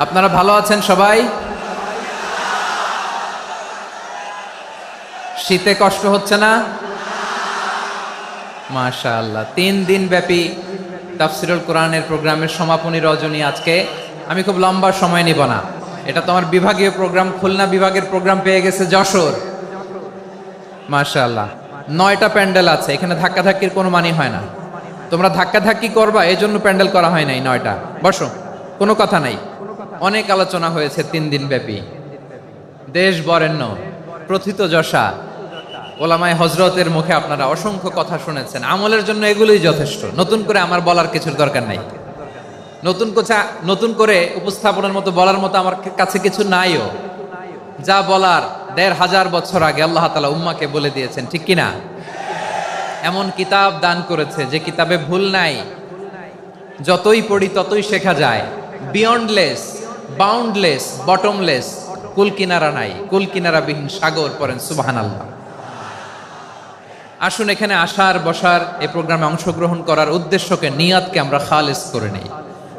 আপনারা ভালো আছেন সবাই? শীতে কষ্ট হচ্ছে না? মাশা আল্লাহ তিন দিন ব্যাপী তাফসিরুল কোরআনের প্রোগ্রামের সমাপনী রজনী আজকে। আমি খুব লম্বা সময় নিব না। এটা তোমার বিভাগীয় প্রোগ্রাম, খুলনা বিভাগের প্রোগ্রাম পেয়ে গেছে যশোর। মাশা আল্লাহ নয়টা প্যান্ডেল আছে, এখানে ধাক্কাধাক্কির কোনো মানি হয় না। তোমরা ধাক্কাধাক্কি করবা এই জন্য প্যান্ডেল করা হয় নাই নয়টা। বসো, কোনো কথা নাই। অনেক আলোচনা হয়েছে তিন দিন ব্যাপী। দেশ বরেণ্য, প্রথিত যশা। ওলামায় হজরতের মুখে আপনারা অসংখ্য কথা শুনেছেন। আমলের জন্য এগুলোই যথেষ্ট। নতুন করে আমার বলার কিছুর দরকার নাই। নতুন কোচা নতুন করে উপস্থাপনের মতো বলার মতো আমার কাছে কিছু নাইও। যা বলার দেড় হাজার বছর আগে আল্লাহ তালা উম্মাকে বলে দিয়েছেন, ঠিক কিনা? এমন কিতাব দান করেছে যে কিতাবে ভুল নাই। যতই পড়ি ততই শেখা যায়। বিয়ন্ডলেস বাউন্ডলেস বটমলেস কুল কিনারা নাই কুল কিনারাবিহীন সাগর পড়েন সুবাহান আল্লাহ আসুন এখানে আসার, বসার, এ প্রোগ্রামে অংশগ্রহণ করার উদ্দেশ্যকে, নিয়াতকে আমরা খালেস করে নেই।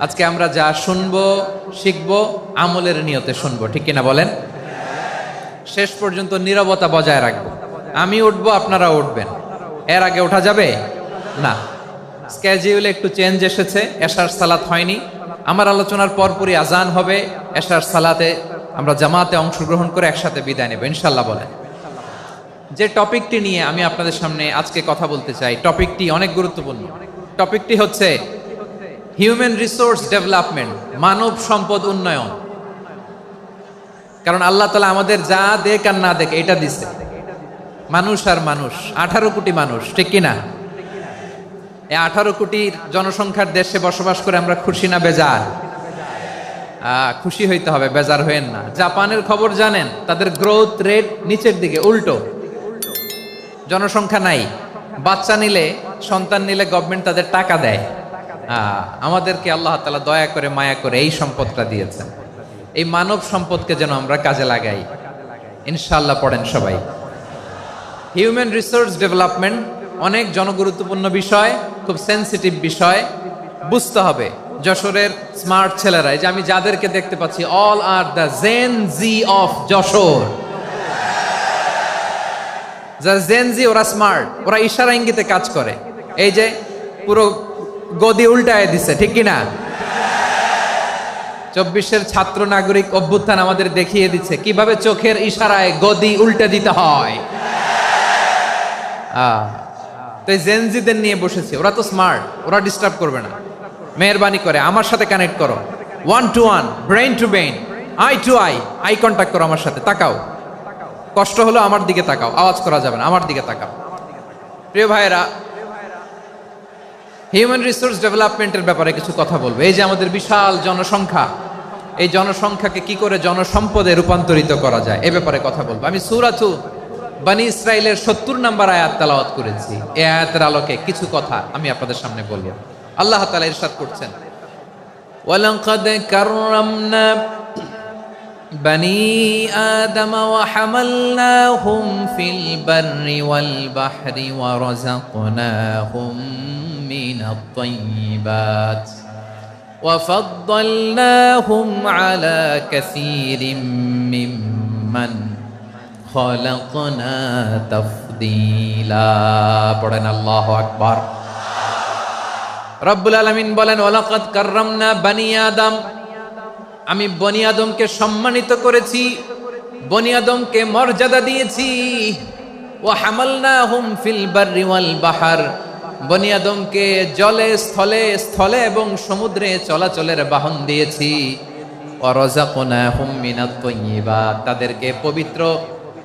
আজকে আমরা যা শুনব, শিখব, আমলের নিয়তে শুনব, ঠিক কিনা বলেন? শেষ পর্যন্ত নীরবতা বজায় রাখব। আমি উঠবো, আপনারা উঠবেন। এর আগে ওঠা যাবে? না। স্ক্যাজিউলে একটু চেঞ্জ এসেছে এশার সালাত হয়নি। আমার আলোচনার পরপরই আজান হবে। এশার সালাতে আমরা জামাতে অংশগ্রহণ করে একসাথে বিদায় নেব ইনশাল্লাহ বলেন। যে টপিকটি নিয়ে আমি আপনাদের সামনে আজকে কথা বলতে চাই, টপিকটি অনেক গুরুত্বপূর্ণ। টপিকটি হচ্ছে হিউম্যান রিসোর্স ডেভেলপমেন্ট, মানব সম্পদ উন্নয়ন। কারণ আল্লাহ তালা আমাদের যা দেখ আর না দেখ, এটা দিছে। মানুষ আর মানুষ, আঠারো কোটি মানুষ, ঠিক কিনা? এই আঠারো কোটির জনসংখ্যার দেশে বসবাস করে আমরা খুশি না বেজার? খুশি হইতে হবে, বেজার হইেন না। জাপানের খবর জানেন, তাদের গ্রোথ রেট নিচের দিকে, উল্টো। জনসংখ্যা নাই। বাচ্চা নিলে, সন্তান নিলে গভর্নমেন্ট তাদের টাকা দেয়। আমাদেরকে আল্লাহ তালা দয়া করে, মায়া করে এই সম্পদটা দিয়েছেন। এই মানব সম্পদকে যেন আমরা কাজে লাগাই। ইনশাল্লাহ পড়েন সবাই। হিউম্যান রিসোর্স ডেভেলপমেন্ট অনেক জনগুরুত্বপূর্ণ বিষয়। খুব সেন্সিটিভ বিষয় বুঝতে হবে যশোরের স্মার্ট ছেলেরা। এই যে আমি যাদেরকে দেখতে পাচ্ছি all are the Gen Z of Jashore. Gen Z ওরা স্মার্ট ওরা ইশারা ইঙ্গিতে কাজ করে। এই যে পুরো গদি উল্টায় দিছে ঠিক কি না চব্বিশের ছাত্র নাগরিক অভ্যুত্থান আমাদের দেখিয়ে দিচ্ছে কীভাবে চোখের ইশারায় গদি উল্টে দিতে হয়। আহ, তো জেনজিদের নিয়ে বসেছে। ওরা তো স্মার্ট ওরা ডিস্টার্ব করবে না। মেহরবানি করে, আমার সাথে কানেক্ট করো। One to one brain to brain eye to eye eye contact করো আমার সাথে, তাকাও। কষ্ট হলো আমার দিকে তাকাও, আওয়াজ করা যাবে না, আমার দিকে তাকাও। প্রিয় ভাইয়েরা হিউম্যান রিসোর্স ডেভেলপমেন্টের ব্যাপারে কিছু কথা বলব। এই যে আমাদের বিশাল জনসংখ্যা, এই জনসংখ্যাকে কি করে জনসম্পদে রূপান্তরিত করা যায়, এ ব্যাপারে কথা বলব। আমি সুরাতু বানি ইসরায়েলের সত্তর নাম্বার আয়াত তালাওয়াত করেছি এই আয়াতের আলোকে কিছু কথা আমি আপনাদের সামনে বলবো আল্লাহ তালা ইরশাদ করছেন ولقد كرمنا بني آدم وحملناهم في البر والبحر ورزقناهم من الطيبات وفضلناهم على كثير ممن খলকনা পড়েন আল্লাহ আকবার। রব্বুল আলমিন বলেন ওলাকত কার্রামনা বানি আদম। আমি বনিয়াদমকে সম্মানিত করেছি বনিয়াদমকে মর্যাদা দিয়েছি। ও হামালনা হুম ফিল বার্রি বাহার। বনিয়াদমকে জলে, স্থলে স্থলে এবং সমুদ্রে চলাচলের বাহন দিয়েছি। অরজাপনা হুম মিনাত তাদেরকে পবিত্র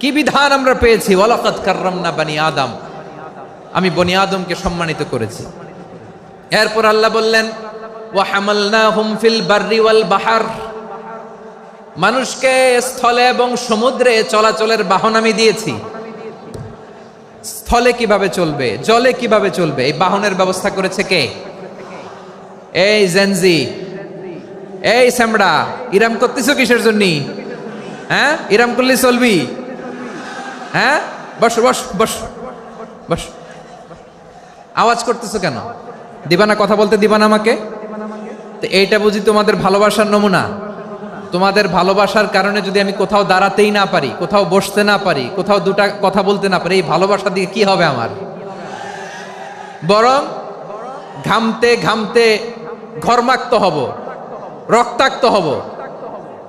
কি বিধান আমরা পেয়েছি? ওয়ালাকাত কাররামনা বানি আদম। আমি বনি আদমকে সম্মানিত করেছি। এরপর আল্লাহ বললেন ফিল বাররি ওয়াল বাহার। মানুষকে স্থলে এবং সমুদ্রে চলাচলের বাহন আমি দিয়েছি। স্থলে কীভাবে চলবে? জলে কীভাবে চলবে? এই বাহনের ব্যবস্থা করেছে কে? এই জেনজি এই স্যামড়া ইরাম করতেছো কিসের জন্য? হ্যাঁ? ইরাম করলে চলবি? হ্যাঁ? বস বস বস বস। আওয়াজ করতেছো কেন? দিবানা কথা বলতে দিবানা আমাকে? তো এইটা বুঝি তোমাদের ভালোবাসার নমুনা? তোমাদের ভালোবাসার কারণে যদি আমি কোথাও দাঁড়াতেই না পারি, কোথাও বসতে না পারি, কোথাও দুটা কথা বলতে না পারি, এই ভালোবাসা দিয়ে কি হবে আমার? বরং ঘামতে ঘামতে ঘর্মাক্ত হব, রক্তাক্ত হব।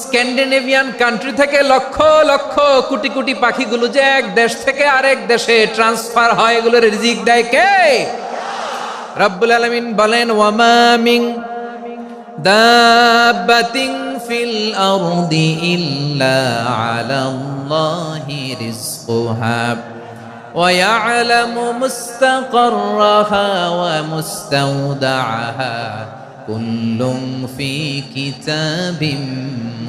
স্ক্যান্ডিনেভিয়ান কান্ট্রি থেকে লক্ষ লক্ষ কোটি কোটি পাখিগুলো যে এক দেশ থেকে আরেক দেশে ট্রান্সফার হয় এগুলোর রিজিক দেয় কে রব্বুল আলামিন বলেন ওয়ামামিং দাব্বাতিন ফিল আরদি ইল্লা আলাল্লাহি রিজকুহা ويعلم مستقرها ومستودعها كل في كتاب